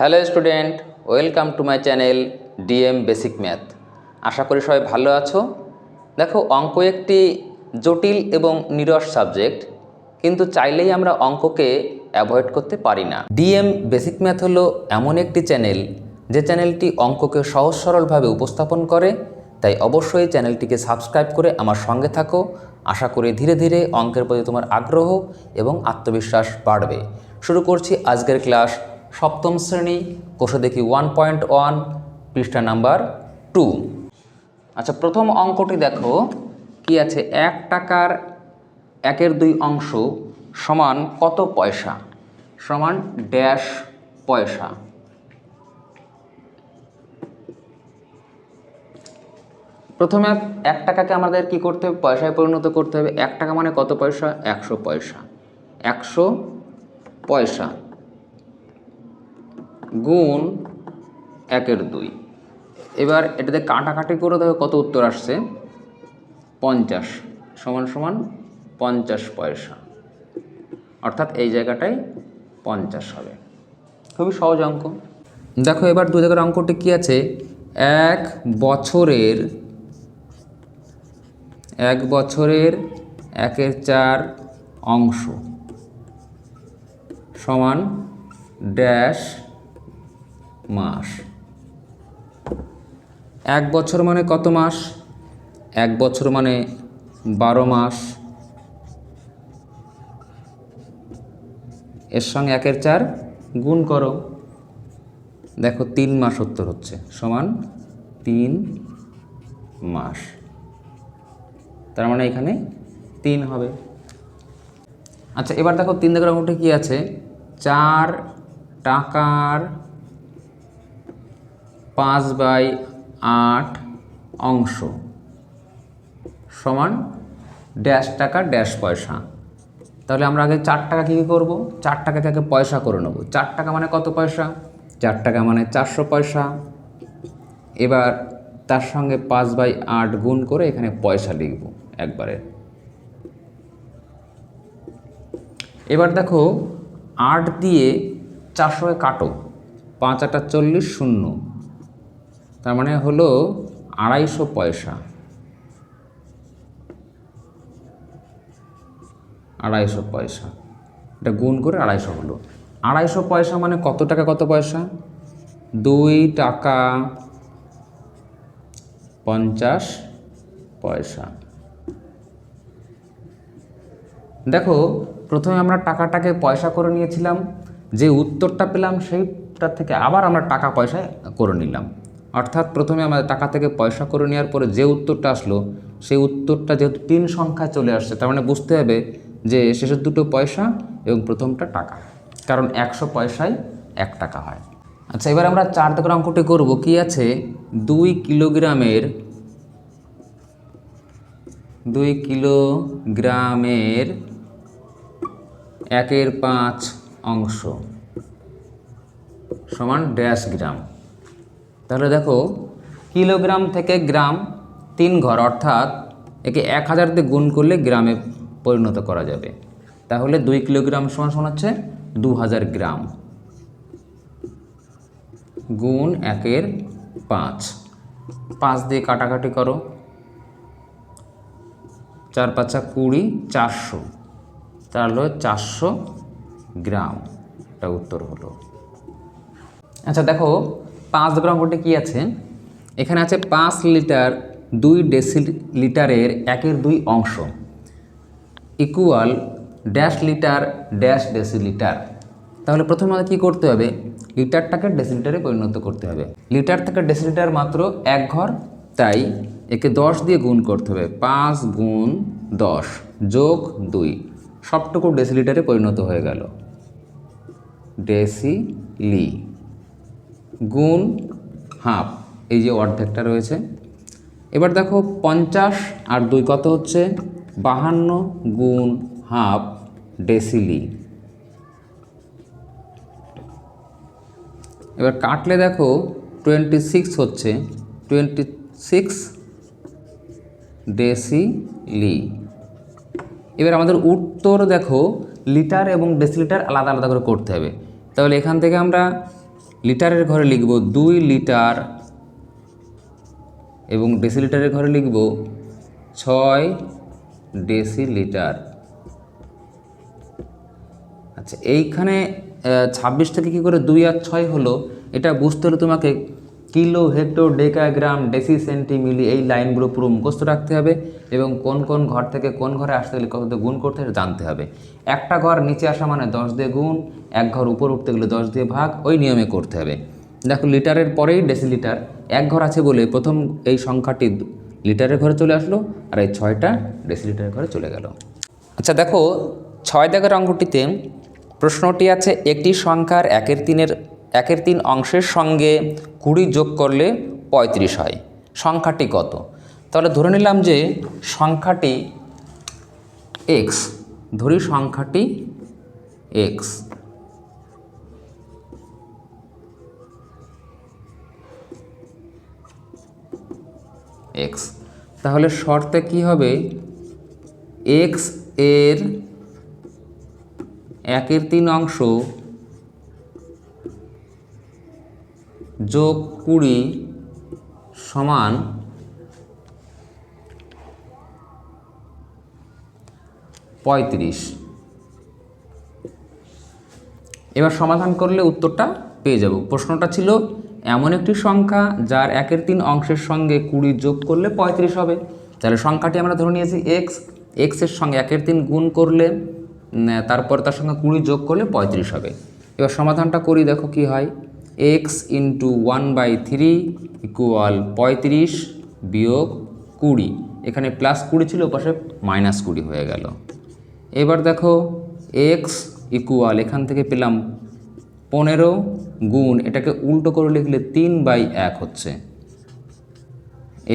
Hello student welcome to my channel DM basic math আশা করি সবাই ভালো আছো। দেখো, অঙ্ক একটি জটিল এবং নিরস সাবজেক্ট কিন্তু চাইলেই আমরা অঙ্ককে অ্যাভয়েড করতে পারি না। ডিএম বেসিক ম্যাথ হলো এমন একটি চ্যানেল যে চ্যানেলটি অঙ্ককে সহজ সরলভাবে উপস্থাপন করে। তাই অবশ্যই চ্যানেলটিকে সাবস্ক্রাইব করে আমার সঙ্গে থাকো। আশা করি ধীরে ধীরে অঙ্কের প্রতি তোমার আগ্রহ এবং আত্মবিশ্বাস বাড়বে। শুরু করছি আজকের ক্লাস সপ্তম শ্রেণি, কোষে দেখি ওয়ান পয়েন্ট ওয়ান পৃষ্ঠা নাম্বার টু আচ্ছা প্রথম অঙ্কটি দেখো। কি আছে? এক টাকার একের দুই অংশ সমান কত পয়সা? সমান ড্যাশ পয়সা। প্রথমে এক টাকাকে আমাদের কি করতে হবে? পয়সায় পরিণত করতে হবে। এক টাকা মানে কত পয়সা? একশো পয়সা। একশো পয়সা। গুণ একের দুই। এবার এটাতে কাটাকাটি করে দেখো কত উত্তর আসছে? পঞ্চাশ সমান সমান পঞ্চাশ পয়সা। অর্থাৎ এই জায়গাটায় পঞ্চাশ হবে। খুবই সহজ অঙ্ক। দেখো এবার দু জায়গার অঙ্কটি কী আছে? এক বছরের এক বছরের একের চার অংশ সমান ড্যাশ মাস। এক বছর মানে কত মাস? এক বছর মানে বারো মাস। এর সঙ্গে একের চার গুণ করো। দেখো, তিন মাস উত্তর হচ্ছে, সমান তিন মাস। তার মানে এখানে তিন হবে। আচ্ছা এবার দেখো তিন দাগের অঙ্কটা কী আছে? চার টাকার পাঁচ বাই আট অংশ সমান ড্যাশ টাকা ড্যাশ পয়সা। তাহলে আমরা আগে চার টাকা কী কী করব? চার টাকাকে আগে পয়সা করে নেব। চার টাকা মানে কত পয়সা? চার টাকা মানে চারশো পয়সা। এবার তার সঙ্গে পাঁচ বাই আট গুণ করে এখানে পয়সা লিখব একবারে। এবার দেখো, আট দিয়ে চারশোকে কাটো। পাঁচ আটা চল্লিশ শূন্য। তার মানে হলো আড়াইশো পয়সা। আড়াইশো পয়সা। এটা গুণ করে আড়াইশো হলো। আড়াইশো পয়সা মানে কত টাকা কত পয়সা? দুই টাকা পঞ্চাশ পয়সা। দেখো, প্রথমে আমরা টাকাটাকে পয়সা করে নিয়েছিলাম, যে উত্তরটা পেলাম সেইটার থেকে আবার আমরা টাকা পয়সা করে নিলাম। অর্থাৎ প্রথমে আমাদের টাকা থেকে পয়সা করে নেওয়ার পরে যে উত্তরটা আসলো, সেই উত্তরটা যেহেতু তিন সংখ্যায় চলে আসছে, তার মানে বুঝতে হবে যে শেষের দুটো পয়সা এবং প্রথমটা টাকা। কারণ একশো পয়সায় এক টাকা হয়। আচ্ছা এবার আমরা চার দাগের অঙ্কটি করব। কি আছে? দুই কিলোগ্রামের দুই কিলোগ্রামের একের পাঁচ অংশ সমান ড্যাশ গ্রাম। তাহলে দেখো, কিলোগ্রাম থেকে গ্রাম তিন ঘর, অর্থাৎ একে এক হাজার দিয়ে গুণ করলে গ্রামে পরিণত করা যাবে। তাহলে দুই কিলোগ্রাম সমান সমান হচ্ছে দু হাজার গ্রাম। গুণ একের পাঁচ। পাঁচ দিয়ে কাটাকাটি করো। চার পাঁচা কুড়ি, চারশো। তাহলে চারশো গ্রাম। এটা উত্তর হলো। আচ্ছা দেখো পাঁচ গ্রাম ভোটে কী আছে? এখানে আছে পাঁচ লিটার দুই ডেসি লিটারের একের দুই অংশ। Equal dash litre dash decilitre. তাহলে প্রথমে আমাদের কী করতে হবে? লিটারটাকে ডেসিলিটারে পরিণত করতে হবে। লিটার থেকে ডেসিলিটার মাত্র এক ঘর, তাই একে দশ দিয়ে গুণ করতে হবে। পাঁচ গুণ দশ যোগ দুই। সবটুকু ডেসিলিটারে পরিণত হয়ে গেল। ডেসিলি। গুণ হাফ, এই যে অর্ধেকটা রয়েছে। এবার দেখো পঞ্চাশ আর দুই কত হচ্ছে? বাহান্ন গুণ হাফ ডেসিলি। এবার কাটলে দেখো টোয়েন্টি সিক্স হচ্ছে, টোয়েন্টি সিক্স ডেসিলি। এবার আমাদের উত্তর দেখো, লিটার এবং ডেসিলিটার আলাদা আলাদা করে করতে হবে। তাহলে এখান থেকে আমরা লিটারের ঘরে লিখব দুই লিটার এবং ডেসিলিটারের ঘরে লিখব ছয় ডেসিলিটার। আচ্ছা এইখানে ছাব্বিশ থেকে কী করে দুই আর ছয় হলো? এটা বুঝতে হলে তোমাকে kilo hecto decagram deci centi milli এই লাইনগুলো পুরো মুখস্থ রাখতে হবে এবং কোন কোন ঘর থেকে কোন ঘরে আসতে গেলে কত গুণ করতে জানতে হবে। একটা ঘর নিচে আসা মানে দশ দিয়ে গুণ, এক ঘর উপর উঠতে গেলে দশ দিয়ে ভাগ, ওই নিয়মে করতে হবে। দেখো লিটারের পরেই ডেসিলিটার এক ঘর আছে বলে প্রথম এই সংখ্যাটি লিটারের ঘরে চলে আসলো আর এই ছয়টা ডেসিলিটারের ঘরে চলে গেল। আচ্ছা দেখো, ছয় দাগের অঙ্কটিতে প্রশ্নটি আছে, একটি সংখ্যার একের তিনের একের তিন অংশের সঙ্গে কুড়ি যোগ করলে পঁয়ত্রিশ হয়। সংখ্যাটি কত? তাহলে ধরে নিলাম যে সংখ্যাটি এক্স ধরি সংখ্যাটি এক্স এক্স তাহলে শর্তে কি হবে? এক্সের একের তিন অংশ যোগ কুড়ি সমান পঁয়ত্রিশ। এবার সমাধান করলে উত্তরটা পেয়ে যাব। প্রশ্নটা ছিল, এমন একটি সংখ্যা যার একের তিন অংশের সঙ্গে কুড়ি যোগ করলে পঁয়ত্রিশ হবে। তাহলে সংখ্যাটি আমরা ধরে নিয়েছি এক্স এক্সের সঙ্গে একের তিন গুণ করলে তারপর তার সঙ্গে কুড়ি যোগ করলে পঁয়ত্রিশ হবে। এবার সমাধানটা করি, দেখো কি হয়। X into one by three equal পঁয়ত্রিশ বিয়োগ কুড়ি। এখানে প্লাস কুড়ি ছিল পাশে মাইনাস কুড়ি হয়ে গেল। এবার দেখো এক্স ইকুয়াল এখান থেকে পেলাম পনেরো গুণ, এটাকে উল্টো করে লিখলে তিন বাই এক হচ্ছে।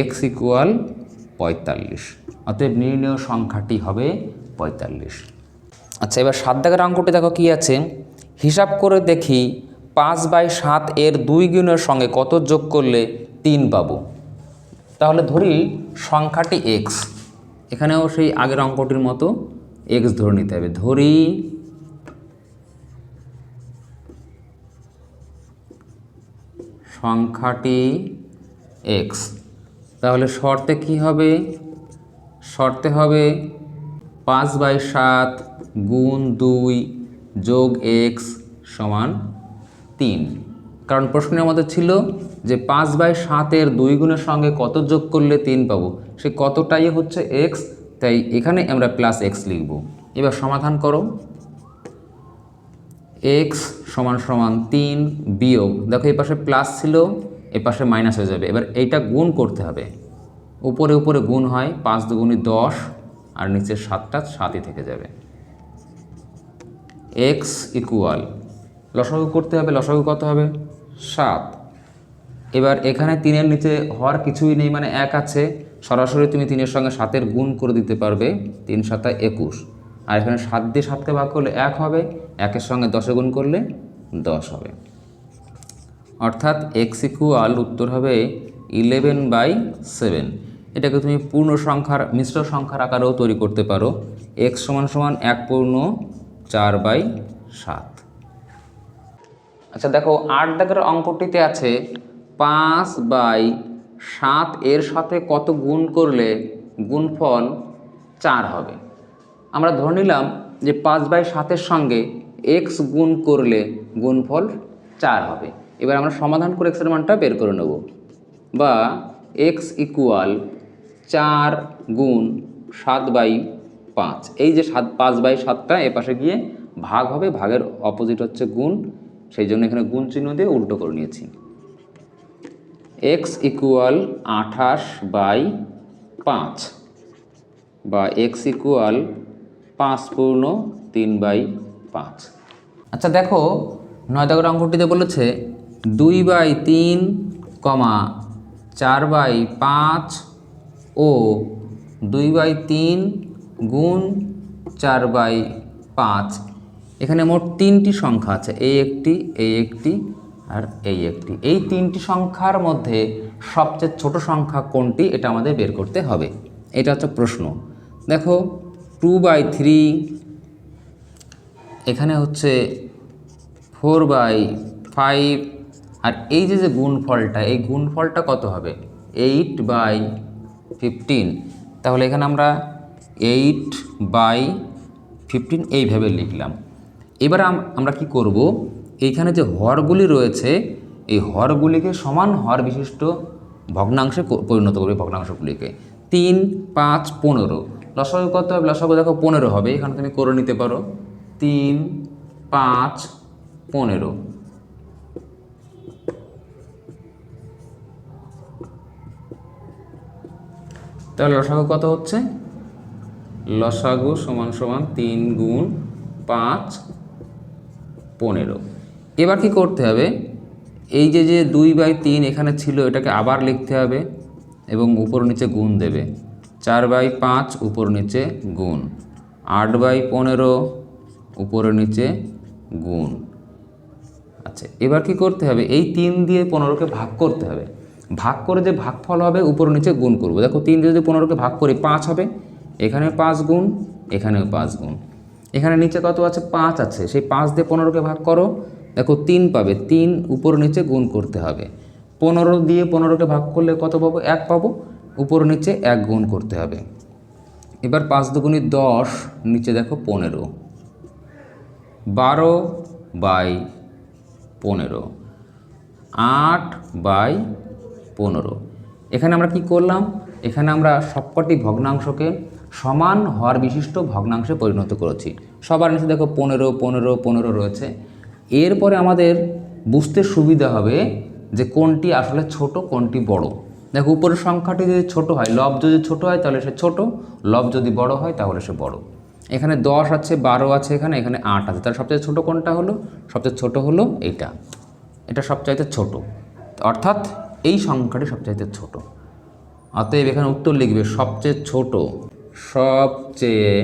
এক্স ইকুয়াল পঁয়তাল্লিশ। অতএব নির্ণয় সংখ্যাটি হবে পঁয়তাল্লিশ। আচ্ছা এবার সাত দাগের অঙ্কটি দেখো কি আছে। হিসাব করে দেখি পাঁচ বাই সাত এর দুই গুণের সঙ্গে কত যোগ করলে তিন পাবো? তাহলে ধরি সংখ্যাটি এক্স এখানেও সেই আগের অঙ্কটির মতো এক্স ধরে নিতে হবে। ধরি সংখ্যাটি এক্স তাহলে শর্তে কি হবে? শর্তে হবে পাঁচ বাই সাত গুণ দুই যোগ এক্স সমান তিন। কারণ প্রশ্নের মধ্যে ছিল যে পাঁচ বাই সাতের দুই গুণের সঙ্গে কত যোগ করলে তিন পাবো? সে কতটাই হচ্ছে এক্স তাই এখানে আমরা প্লাস এক্স লিখব। এবার সমাধান করো। এক্স সমান সমান তিন বিয়োগ, দেখো এই পাশে প্লাস ছিল, এ পাশে মাইনাস হয়ে যাবে। এবার এইটা গুণ করতে হবে। উপরে উপরে গুণ হয়, পাঁচ দুগুণি দশ, আর নিচে সাতটা সাতই থেকে যাবে। এক্স ইকুয়াল লসাগু করতে হবে, লসাগু কত হবে? সাত। এবার এখানে তিনের নিচে হওয়ার কিছুই নেই মানে এক আছে। সরাসরি তুমি তিনের সঙ্গে সাতের গুণ করে দিতে পারবে, তিন সাতা একুশ। আর এখানে সাত দিয়ে সাতকে ভাগ করলে এক হবে, একের সঙ্গে দশে গুণ করলে দশ হবে। অর্থাৎ এক্স ইকুয়াল উত্তর হবে ইলেভেন বাই সেভেন। এটাকে তুমি পূর্ণ সংখ্যার, মিশ্র সংখ্যার আকারেও তৈরি করতে পারো। এক্স সমান সমান এক পূর্ণ চার বাই সাত। আচ্ছা দেখো, আট দাগের অঙ্কটিতে আছে পাঁচ বাই সাত এর সাথে কত গুণ করলে গুণফল চার হবে? আমরা ধরে নিলাম যে পাঁচ বাই সাতের সঙ্গে এক্স গুণ করলে গুণফল চার হবে। এবার আমরা সমাধান করে এক্সের মানটা বের করে নেব। বা এক্স ইকুয়াল চার গুণ সাত বাই পাঁচ। এই যে সাত, পাঁচ বাই সাতটা এ পাশে গিয়ে ভাগ হবে, ভাগের অপোজিট হচ্ছে গুণ সেই জন্য এখানে গুণ চিহ্ন দিয়ে উল্টো করে নিয়েছি। এক্স ইকুয়াল আঠাশ বাই পাঁচ বা এক্স ইকুয়াল পাঁচ পূর্ণ তিন বাই পাঁচ। আচ্ছা দেখো নয় দাগের অঙ্কটিতে বলেছে দুই বাই তিন কমা চার বাই পাঁচ ও দুই বাই তিন গুণ চার বাই পাঁচ। এখানে মোট তিনটি সংখ্যা আছে এই একটি এই একটি আর এই একটি। এই তিনটি সংখ্যার মধ্যে সবচেয়ে ছোট সংখ্যা কোনটি? এটা আমাদের বের করতে হবে। এটা হচ্ছে প্রশ্ন। দেখো টু বাই থ্রি এখানে হচ্ছে ফোর বাই ফাইভ আর এই যে যে গুণফলটা, এই গুণফলটা কত হবে? এইট বাই ফিফটিন তাহলে এখানে আমরা এইট বাই ফিফটিন এইভাবে লিখলাম। এবার আমরা কি করব? এইখানে যে হরগুলি রয়েছে, এই হরগুলিকে সমান হর বিশিষ্ট ভগ্নাংশে পরিণত করবে ভগ্নাংশগুলিকে। তিন, পাঁচ, পনেরো। লসাগু কত হবে? লসাগু দেখো পনেরো হবে, এখানে তুমি করে নিতে পারো। তিন, পাঁচ, পনেরো। তাহলে লসাগু কত হচ্ছে? লসাগু সমান সমান তিন গুণ পাঁচ পনেরো। এবার কি করতে হবে? এই যে যে দুই বাই তিন এখানে ছিল, এটাকে আবার লিখতে হবে এবং উপর নিচে গুণ দেবে। চার বাই পাঁচ, উপর নিচে গুণ। আট বাই পনেরো, উপরে নিচে গুণ। আচ্ছা এবার কি করতে হবে? এই তিন দিয়ে পনেরোকে ভাগ করতে হবে। ভাগ করে যে ভাগফল হবে, উপর নিচে গুণ করব। দেখো, তিন দিয়ে যদি পনেরোকে ভাগ করি, পাঁচ হবে। এখানে পাঁচ গুণ, এখানেও পাঁচ গুণ। এখানে নিচে কত আছে? পাঁচ আছে। সেই পাঁচ দিয়ে পনেরোকে ভাগ করো। দেখো তিন পাবে। তিন উপর নিচে গুণ করতে হবে। পনেরো দিয়ে পনেরোকে ভাগ করলে কত পাবো? এক পাবো। উপর নিচে এক গুণ করতে হবে। এবার পাঁচ দুগুণি দশ, নিচে দেখো পনেরো। বারো বাই পনেরো। আট বাই পনেরো। এখানে আমরা কি করলাম? এখানে আমরা সবকটি ভগ্নাংশকে সমান হর বিশিষ্ট ভগ্নাংশে পরিণত করেছি। সবার নিচে দেখো পনেরো পনেরো পনেরো রয়েছে। এরপরে আমাদের বুঝতে সুবিধা হবে যে কোনটি আসলে ছোট, কোনটি বড়। দেখো উপরের সংখ্যাটি যদি ছোট হয়, লব যদি ছোট হয়, তাহলে সে ছোট। লব যদি বড় হয়, তাহলে সে বড়। এখানে দশ আছে, বারো আছে এখানে এখানে আট আছে। তাহলে সবচেয়ে ছোট কোনটা হলো? সবচেয়ে ছোট হলো এইটা। এটা সবচাইতে ছোট। অর্থাৎ এই সংখ্যাটি সবচাইতে ছোট। অতএব এখানে উত্তর লিখবে, সবচেয়ে ছোট। সবচেয়ে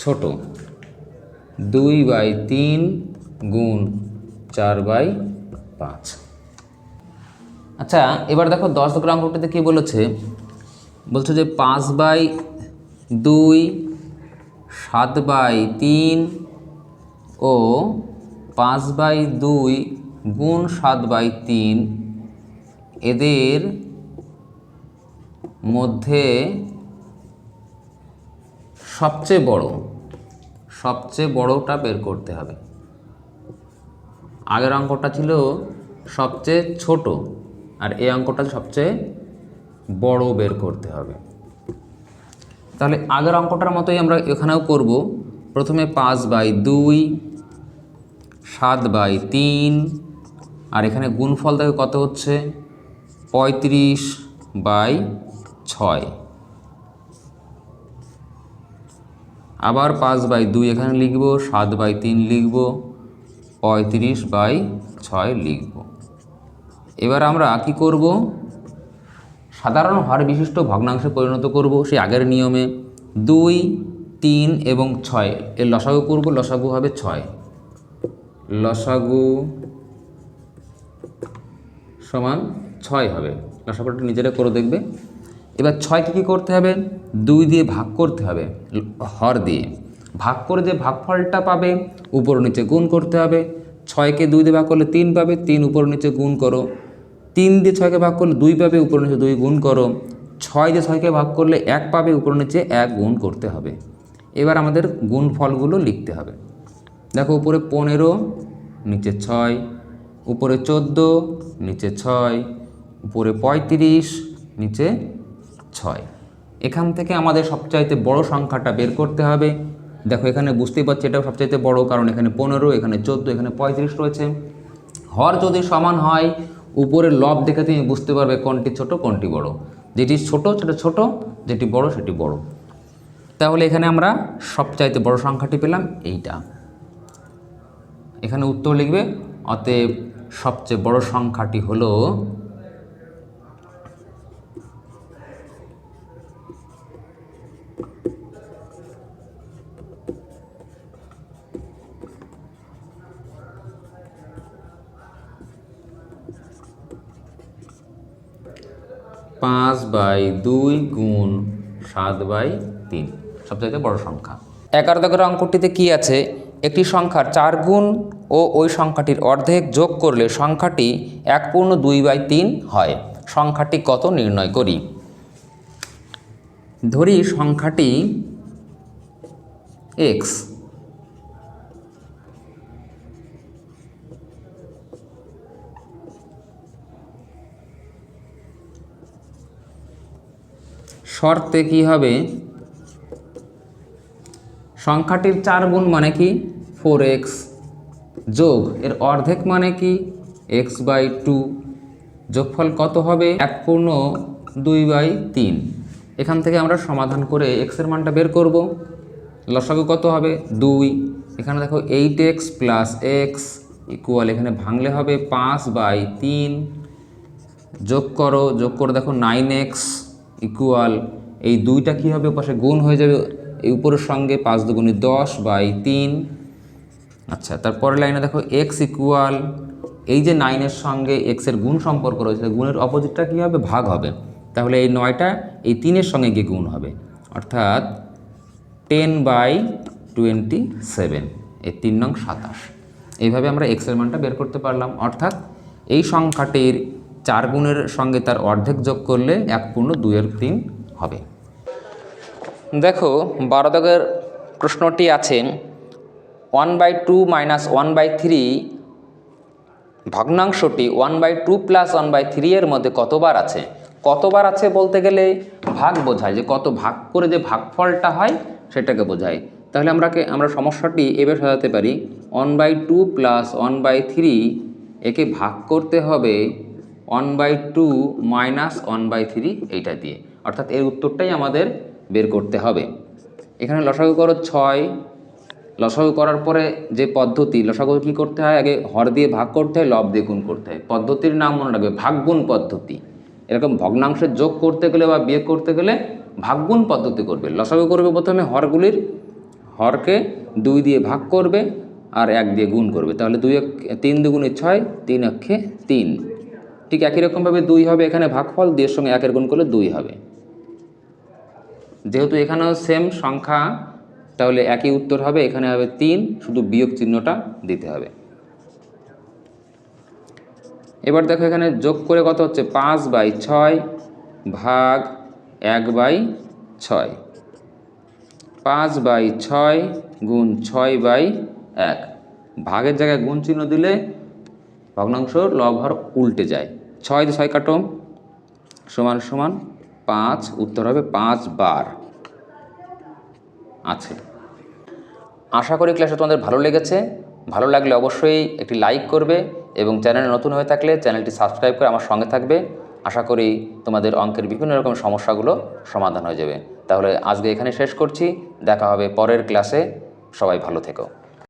ছোট। দুই বাই তিন গুণ চার বাই পাঁচ। আচ্ছা এবার দেখো দশ গ্রাম অঙ্কটিতে কী বলেছে? বলছে যে পাঁচ বাই দুই, সাত বাই তিন ও পাঁচ বাই দুই গুণ সাত বাই তিন এদের মধ্যে সবচেয়ে বড়, সবচেয়ে বড়টা বের করতে হবে। আগের অঙ্কটা ছিল সবচেয়ে ছোট, আর এই অঙ্কটা সবচেয়ে বড় বের করতে হবে। তাহলে আগের অঙ্কটার মতোই আমরা এখানেও করব। প্রথমে পাঁচ বাই দুই, সাত বাই তিন আর এখানে গুণফল দেখে কত হচ্ছে? পঁয়ত্রিশ বাই ছয়। আবার পাঁচ বাই দুই এখানে লিখব, সাত বাই তিন লিখব, পঁয়ত্রিশ বাই ছয় লিখব। এবার আমরা কি করব? সাধারণ হার বিশিষ্ট ভগ্নাংশে পরিণত করব সেই আগের নিয়মে। দুই, তিন এবং ছয়। এর লসাগু করব, লসাগু হবে ছয়। লসাগু সমান ছয় হবে। লসাগুটা নিজেরা করে দেখবে। এবার ছয়কে কী করতে হবে? দুই দিয়ে ভাগ করতে হবে, হর দিয়ে। ভাগ করে যে ভাগফলটা পাবে, উপর নিচে গুণ করতে হবে। ছয়কে দুই দিয়ে ভাগ করলে তিন পাবে, তিন উপর নিচে গুণ করো। তিন দিয়ে ছয়কে ভাগ করলে দুই পাবে, উপর নিচে দুই গুণ করো। ছয় দিয়ে ছয়কে ভাগ করলে এক পাবে, উপর নিচে এক গুণ করতে হবে। এবার আমাদের গুণ ফলগুলো লিখতে হবে। দেখো, উপরে পনেরো, নিচে ছয়, উপরে চোদ্দ নিচে ছয়, উপরে পঁয়ত্রিশ, নিচে ছয়। এখান থেকে আমাদের সবচাইতে বড় সংখ্যাটা বের করতে হবে। দেখো, এখানে বুঝতেই পারছি এটাও সবচাইতে বড়, কারণ এখানে পনেরো, এখানে চোদ্দ, এখানে পঁয়ত্রিশ রয়েছে। হর যদি সমান হয়, উপরের লব দেখে তুমি বুঝতে পারবে কোনটি ছোট, কোনটি বড়। যেটি ছোট, সেটা ছোট, যেটি বড়, সেটি বড়। তাহলে এখানে আমরা সবচাইতে বড় সংখ্যাটি পেলাম এইটা। এখানে উত্তর লিখবে, অতএব সবচেয়ে বড় সংখ্যাটি হলো পাঁচ বাই দুই গুণ সাত বাই তিন। সবচাইতে বড় সংখ্যা। এগারো দাগের অঙ্কটিতে কি আছে? একটি সংখ্যার চার গুণ ও ওই সংখ্যাটির অর্ধেক যোগ করলে সংখ্যাটি এক পূর্ণ দুই বাই তিন হয়। সংখ্যাটি কত নির্ণয় করি? ধরি সংখ্যাটি এক্স শর্তে কি হবে? সংখ্যাটির চার গুণ মানে কি? ফোর এক্স যোগ এর অর্ধেক মানে কি? এক্স বাই টু যোগফল কত হবে? এক পূর্ণ দুই বাই তিন। এখান থেকে আমরা সমাধান করে এক্সের মানটা বের করব। লসাগু কত হবে? দুই। এখানে দেখো eight x plus x equal এখানে ভাঙলে হবে পাঁচ বাই তিন। যোগ করো, যোগ করে দেখো নাইন এক্স ইকুয়াল এই দুইটা কী হবে? পাশে গুণ হয়ে যাবে। এই উপরের সঙ্গে পাঁচ দুগুণি দশ বাই তিন। আচ্ছা তারপরের লাইনে দেখো এক্স ইকুয়াল এই যে নাইনের সঙ্গে এক্সের গুণ সম্পর্ক রয়েছে গুণের অপোজিটটা কী হবে? ভাগ হবে। তাহলে এই নয়টা, এই তিনের সঙ্গে গিয়ে গুণ হবে। অর্থাৎ টেন বাই টোয়েন্টি সেভেন এই তিন নং সাতাশ। এইভাবে আমরা এক্সের মানটা বের করতে পারলাম। অর্থাৎ এই সংখ্যাটির চার গুণের সঙ্গে তার অর্ধেক যোগ করলে এক পূর্ণ দুইয়ের তিন হবে। দেখো, বারো দাগের প্রশ্নটি আছে one by two minus one by three ভগ্নাংশটি one by two plus one by three এর মধ্যে কতবার আছে? কতবার আছে বলতে গেলে ভাগ বোঝায়, যে কত ভাগ করে যে ভাগফলটা হয় সেটাকে বোঝায়। তাহলে আমরাকে আমরা সমস্যাটি এভাবে সাজাতে পারি। One by two plus one by three একে ভাগ করতে হবে one by two minus one by three এইটা দিয়ে। অর্থাৎ এর উত্তরটাই আমাদের বের করতে হবে। এখানে লসাগু করো ছয় লসাগু করার পরে যে পদ্ধতি, লসাগু কী করতে হয়? আগে হর দিয়ে ভাগ করতে হয়, লব দিয়ে গুণ করতে হয়। পদ্ধতির নাম মনে রাখবে ভাগগুণ পদ্ধতি। এরকম ভগ্নাংশের যোগ করতে গেলে বা বিয়ে করতে গেলে ভাগগুণ পদ্ধতি করবে। লসাগু করবে প্রথমে হরগুলির, হরকে দুই দিয়ে ভাগ করবে আর এক দিয়ে গুণ করবে। তাহলে দুই এক, তিন দুগুণে ছয়, তিন অক্ষে তিন। ঠিক একই রকমভাবে দুই হবে এখানে ভাগফল, দুইয়ের সঙ্গে একের গুণ করলে দুই হবে। যেহেতু এখানেও সেম সংখ্যা তাহলে একই উত্তর হবে, এখানে হবে তিন, শুধু বিয়োগ চিহ্নটা দিতে হবে। এবার দেখো এখানে যোগ করে কত হচ্ছে? পাঁচ বাই ছয় ভাগ এক বাই ছয়। পাঁচ বাই ছয় গুণ ছয় বাই এক। ভাগের জায়গায় গুণ চিহ্ন দিলে ভগ্নাংশ লভর উল্টে যায়। ছয় ছয় কাটো, সমান সমান পাঁচ, উত্তর হবে পাঁচ বার। আছে। আশা করি ক্লাসে তোমাদের ভালো লেগেছে। ভালো লাগলে অবশ্যই একটি লাইক করবে এবং চ্যানেলে নতুন হয়ে থাকলে চ্যানেলটি সাবস্ক্রাইব করে আমার সঙ্গে থাকবে। আশা করি তোমাদের অঙ্কের বিভিন্ন রকম সমস্যাগুলো সমাধান হয়ে যাবে। তাহলে আজকে এখানে শেষ করছি। দেখা হবে পরের ক্লাসে। সবাই ভালো থেকো।